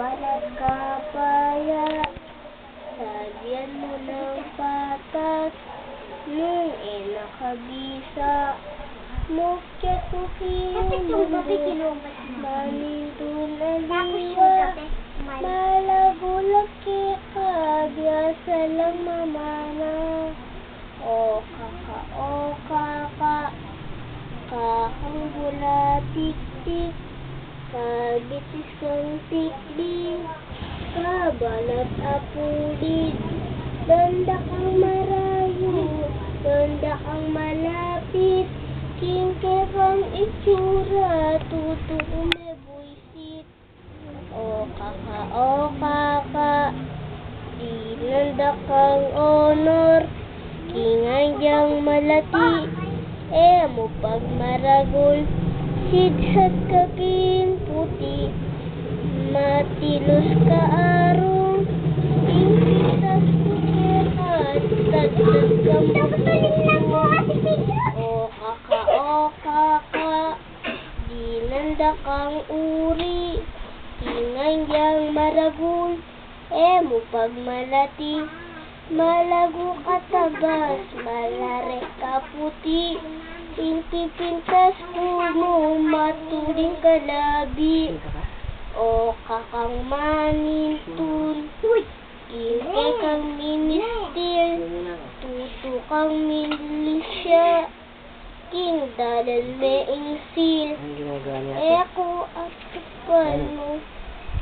balat kapaya, sagyan mo ng patas, nung nakabisa, mukya Kasi yung gabi mundo, kinumas na. mal- malagulaki ka, biyasa lang mamana, o kaka, o kaka, kakang bula tik-tik, kabitis kang tikling, kabalat apulid, danda kang marayo, danda kang malapit, kingke kang itsura, tutuo may buisit, o kaka, o kaka, Inanda kang honor, kingangyang malati, eh mo pag maragol, sidhat ka puti, matilos ka arong, ingkitas kukerat, tagtag ka Cynthia. O kaka, o kaka, dinanda kang uri, kingangyang maragul, eh mo pag malati, malago katabas, malare ka puti, Pinky pintas puno maturing kalabi O oh, kakang manintun Kinte kang minister Tutu kang milisya. King dalan me insil E ako apipano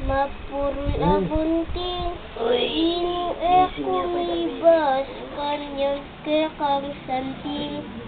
Mapurul abunting Ino e kumibas Kanyang kekang santing.